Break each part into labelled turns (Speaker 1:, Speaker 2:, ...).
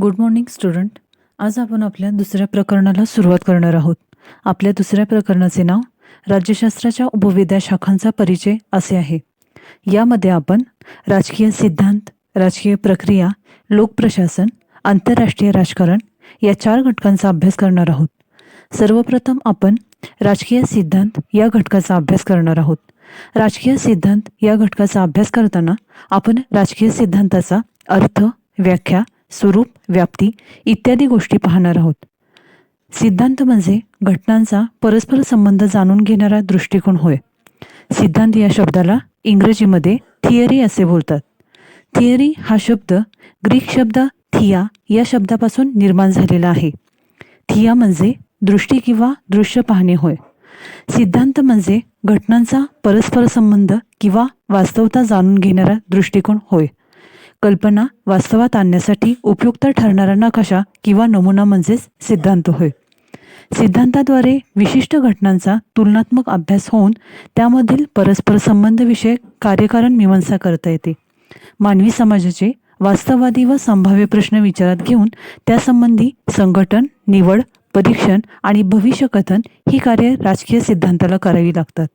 Speaker 1: Good morning student आज आपण आपल्या दुसऱ्या प्रकरणाला सुरुवात करणार आहोत. आपल्या दुसऱ्या प्रकरणाचे नाव राज्यशास्त्राच्या उपविद्या शाखांचा परिचय असे आहे. यामध्ये आपण राजकीय सिद्धांत राजकीय प्रक्रिया लोकप्रशासन आंतरराष्ट्रीय राजकारण या चार घटकांचा अभ्यास करणार आहोत. सर्वप्रथम आपण राजकीय सिद्धांत या घटकाचा अभ्यास करणार आहोत. राजकीय सिद्धांत या घटकाचा अभ्यास करताना आपण राजकीय सिद्धांताचा अर्थ व्याख्या स्वरूप व्याप्ती इत्यादी गोष्टी पाहणार आहोत. सिद्धांत म्हणजे घटनांचा परस्पर संबंध जाणून घेणारा दृष्टिकोन होय. सिद्धांत या शब्दाला इंग्रजीमध्ये थिअरी असे बोलतात. थिअरी हा शब्द ग्रीक शब्द थिया या शब्दापासून निर्माण झालेला आहे. थिया म्हणजे दृष्टी किंवा दृश्य पाहणे होय. सिद्धांत म्हणजे घटनांचा परस्पर संबंध किंवा वास्तवता जाणून घेणारा दृष्टिकोन होय. कल्पना वास्तवात आणण्यासाठी उपयुक्त ठरणारा नकाशा किंवा नमुना म्हणजेच सिद्धांत होय. सिद्धांताद्वारे विशिष्ट घटनांचा तुलनात्मक अभ्यास होऊन त्यामधील परस्पर संबंधविषयक कार्यकारण मीमांसा करता येते. मानवी समाजाचे वास्तववादी व संभाव्य प्रश्न विचारात घेऊन त्यासंबंधी संघटन निवड परीक्षण आणि भविष्यकथन ही कार्य राजकीय सिद्धांताला करावी लागतात.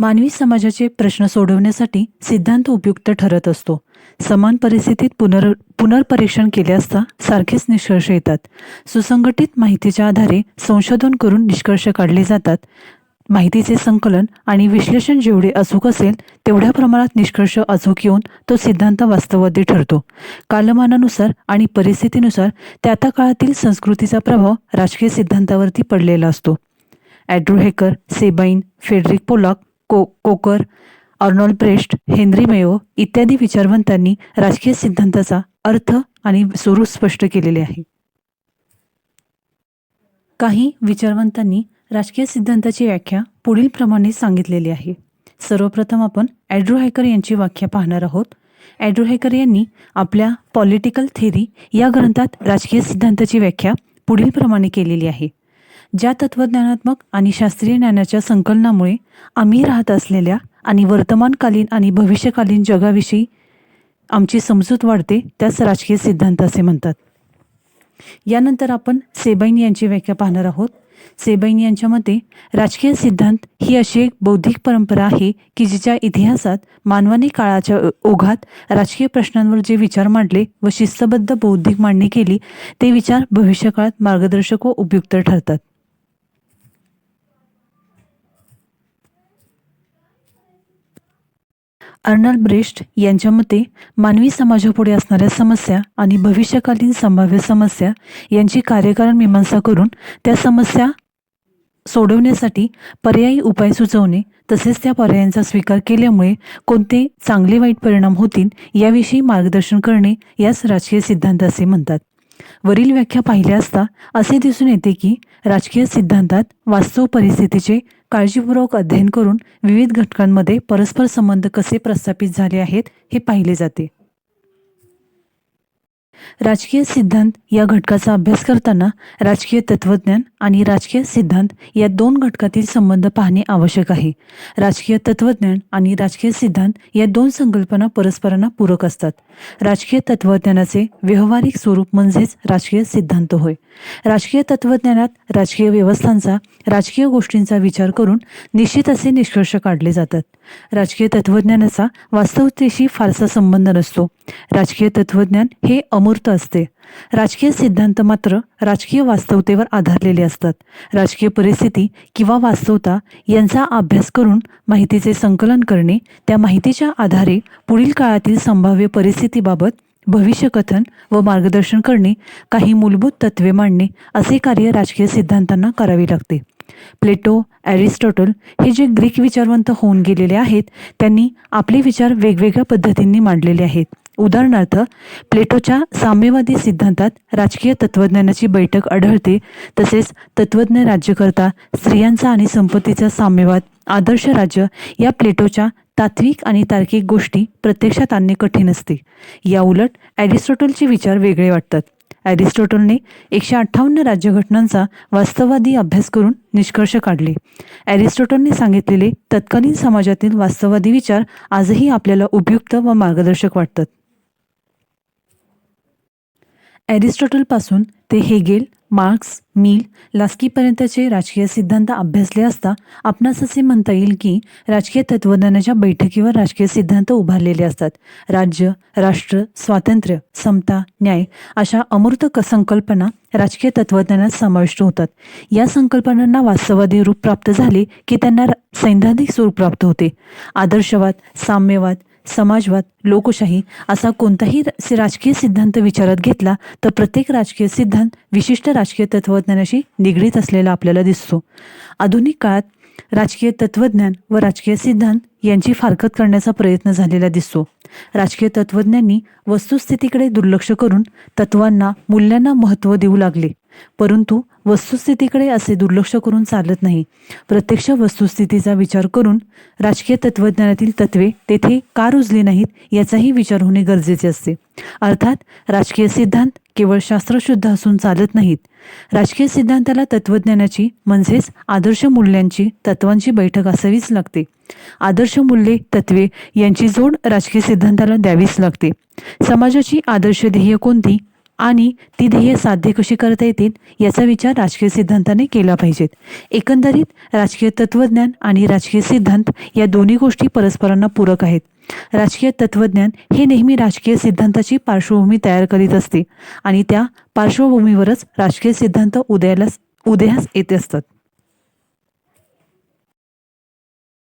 Speaker 1: मानवी समाजाचे प्रश्न सोडवण्यासाठी सिद्धांत उपयुक्त ठरत असतो. समान परिस्थितीत पुनर पुनर्परीक्षण केले असता सारखेच निष्कर्ष येतात. सुसंघटित माहितीच्या आधारे संशोधन करून निष्कर्ष काढले जातात. माहितीचे संकलन आणि विश्लेषण जेवढे अचूक असेल तेवढ्या प्रमाणात निष्कर्ष अचूक येऊन तो सिद्धांत वास्तववादी ठरतो. कालमानानुसार आणि परिस्थितीनुसार त्या त्या काळातील संस्कृतीचा प्रभाव राजकीय सिद्धांतावरती पडलेला असतो. ॲड्रोहेकर सेबाईन फेडरिक पोलॉक को Coker Arnold Brecht Henry Mayo इत्यादी विचारवंतांनी राजकीय सिद्धांताचा अर्थ आणि स्वरूप स्पष्ट केलेले आहे. काही विचारवंतांनी राजकीय सिद्धांताची व्याख्या पुढील प्रमाणे सांगितलेली आहे. सर्वप्रथम आपण ॲड्रू हॅकर यांची व्याख्या पाहणार आहोत. ॲड्रू हॅकर यांनी आपल्या पॉलिटिकल थेरी या ग्रंथात राजकीय सिद्धांताची व्याख्या पुढील प्रमाणे केलेली आहे. ज्या तत्वज्ञानात्मक आणि शास्त्रीय ज्ञानाच्या संकलनामुळे आम्ही राहत असलेल्या आणि वर्तमानकालीन आणि भविष्यकालीन जगाविषयी आमची समजूत वाढते त्यास राजकीय सिद्धांत असे म्हणतात. यानंतर आपण सेबाईन यांची व्याख्या पाहणार आहोत. सेबाईन यांच्या मते राजकीय सिद्धांत ही अशी एक बौद्धिक परंपरा आहे की जिच्या इतिहासात मानवाने काळाच्या ओघात राजकीय प्रश्नांवर जे विचार मांडले व शिस्तबद्ध बौद्धिक मांडणी केली ते विचार भविष्यकाळात मार्गदर्शक व उपयुक्त ठरतात. अर्नल्ड ब्रेस्ट यांच्या मते मानवी समाजापुढे असणाऱ्या समस्या आणि भविष्यकालीन संभाव्य समस्या यांची कार्यकारण मीमांसा करून त्या समस्या सोडवण्यासाठी पर्यायी उपाय सुचवणे तसेच त्या पर्यायांचा स्वीकार केल्यामुळे कोणते चांगले वाईट परिणाम होतील याविषयी मार्गदर्शन करणे यास राजकीय सिद्धांत असे म्हणतात. वरील व्याख्या पाहिल्या असता असे दिसून येते की राजकीय सिद्धांतात वास्तव परिस्थितीचे काळजीपूर्वक अध्ययन करून विविध घटकांमध्ये परस्पर संबंध कसे प्रस्थापित झाले आहेत हे पाहिले जाते. राजकीय सिद्धांत या घटकाचा अभ्यास करताना राजकीय तत्वज्ञान आणि राजकीय सिद्धांत या दोन घटकातील संबंध पाहणे आवश्यक आहे. राजकीय तत्वज्ञान आणि राजकीय सिद्धांत या दोन संकल्पना परस्परांना पूरक असतात. राजकीय तत्वज्ञानाचे व्यावहारिक स्वरूप म्हणजेच राजकीय सिद्धांत होय. राजकीय तत्वज्ञानात राजकीय व्यवस्थांचा राजकीय गोष्टींचा विचार करून निश्चित असे निष्कर्ष काढले जातात. राजकीय तत्वज्ञानाचा वास्तवतेशी फारसा संबंध नसतो. राजकीय तत्वज्ञान हे अमूर्त असते. राजकीय सिद्धांत मात्र राजकीय वास्तवतेवर आधारलेले असतात. राजकीय परिस्थिती किंवा वास्तवता यांचा अभ्यास करून माहितीचे संकलन करणे त्या माहितीच्या आधारे पुढील काळातील संभाव्य परिस्थितीबाबत भविष्यकथन व मार्गदर्शन करणे काही मूलभूत तत्वे मांडणे असे कार्य राजकीय सिद्धांतांना करावे लागते. प्लेटो ॲरिस्टॉटल हे जे ग्रीक विचारवंत होऊन गेलेले आहेत त्यांनी आपले विचार वेगवेगळ्या पद्धतींनी मांडलेले आहेत. उदाहरणार्थ प्लेटोच्या साम्यवादी सिद्धांतात राजकीय तत्वज्ञानाची बैठक आढळते तसेच तत्वज्ञ राज्यकर्ता स्त्रियांचा आणि संपत्तीचा साम्यवाद आदर्श राज्य या प्लेटोच्या तात्विक आणि तार्किक गोष्टी प्रत्यक्षात आणणे कठीण असते. या उलट ॲरिस्टॉटलचे विचार वेगळे वाटतात. ॲरिस्टॉटलने एकशे अठ्ठावन्न राज्यघटनांचा वास्तववादी अभ्यास करून निष्कर्ष काढले. ॲरिस्टॉटलने सांगितलेले तत्कालीन समाजातील वास्तववादी विचार आजही आपल्याला उपयुक्त व मार्गदर्शक वाटतात. ॲरिस्टॉटलपासून ते हेगेल मार्क्स मिल लास्कीपर्यंतचे राजकीय सिद्धांत अभ्यासले असता आपणास असे म्हणता येईल की राजकीय तत्त्वज्ञानाच्या बैठकीवर राजकीय सिद्धांत उभारलेले असतात. राज्य राष्ट्र स्वातंत्र्य समता न्याय अशा अमूर्त संकल्पना राजकीय तत्त्वज्ञानात समाविष्ट होतात. या संकल्पनांना वास्तववादी रूप प्राप्त झाले की त्यांना सैद्धांतिक स्वरूप प्राप्त होते. आदर्शवाद साम्यवाद समाजवाद लोकशाही असा कोणताही राजकीय सिद्धांत विचारात घेतला तर प्रत्येक राजकीय सिद्धांत विशिष्ट राजकीय तत्त्वज्ञानाशी निगडीत असलेला आपल्याला दिसतो. आधुनिक काळात राजकीय तत्त्वज्ञान व राजकीय सिद्धांत यांची फारकत करण्याचा प्रयत्न झालेला दिसतो. राजकीय तत्त्वज्ञांनी वस्तुस्थितीकडे दुर्लक्ष करून तत्वांना मूल्यांना महत्त्व देऊ लागले. परंतु वस्तुस्थितीकडे असे दुर्लक्ष करून चालत नाही. प्रत्यक्ष वस्तुस्थितीचा विचार करून राजकीय तत्त्वज्ञानातील तत्वे तेथे का रुजली नाहीत याचाही विचार होणे गरजेचे असते. अर्थात राजकीय सिद्धांत केवळ शास्त्रशुद्ध असून चालत नाहीत. राजकीय सिद्धांताला तत्त्वज्ञानाची म्हणजेच आदर्श मूल्यांची तत्वांची बैठक असावीच लागते. आदर्श मूल्ये तत्वे यांची जोड राजकीय सिद्धांताला द्यावीच लागते. समाजाची आदर्श ध्येय कोणती? आणि ती ध्येय साध्य कशी करता येतील याचा विचार राजकीय सिद्धांताने केला पाहिजेत एकंदरीत राजकीय तत्त्वज्ञान आणि राजकीय सिद्धांत या दोन्ही गोष्टी परस्परांना पूरक आहेत. राजकीय तत्त्वज्ञान हे नेहमी राजकीय सिद्धांताची पार्श्वभूमी तयार करीत असते आणि त्या पार्श्वभूमीवरच राजकीय सिद्धांत उदयाला उदयास येत असतात.